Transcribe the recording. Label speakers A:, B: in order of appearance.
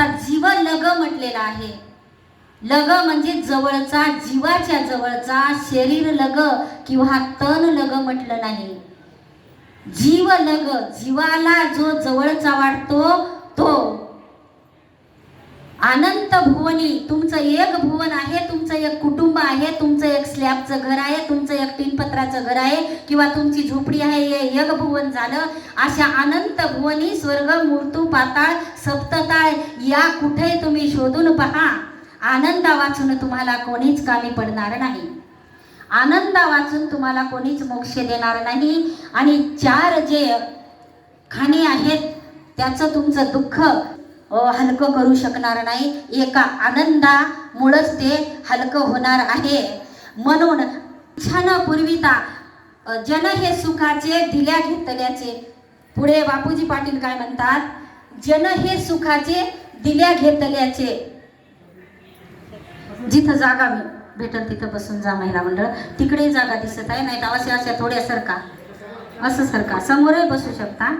A: आता जीव लग म्हटलेला आहे. लग म्हणजे जवळचा जीवाच्या जवळचा शरीर लग किंवा तन लग म्हटलं नाही. जीव लग जीवाला जो जवळचा वाटतो तो अनंत भुवनी. तुमचं एक भुवन आहे तुमचं एक कुटुंब आहे तुमचं स्लॅबचं घर आहे तुमचं एक टिनपत्राचं घर आहे किंवा तुमची झोपडी आहे हे यगभुवन भुवन झालं अशा अनंत भुवनी स्वर्ग मूर्तू पाताळ सप्तताळ या कुठे तुम्ही शोधून पहा. आनंदा वाचून तुम्हाला कोणीच कामी पडणार नाही. आनंदा वाचून तुम्हाला कोणीच मोक्ष देणार नाही. आणि चार जे खाणी आहेत त्याचं तुमचं दुःख हलकं करू शकणार नाही. एका आनंदामुळंच ते हलकं होणार आहे. म्हणून छान पूर्विता जन हे सुखाचे दिल्या घेतल्याचे. पुढे बापूजी पाटील काय म्हणतात? जन हे सुखाचे दिल्या घेतल्याचे. जिथं जागा भेटल तिथं बसून जा महिला मंडळ. तिकडे जागा दिसत आहे नाही तर अशा अशा थोड्या सरका असं सरका समोरही बसू शकता.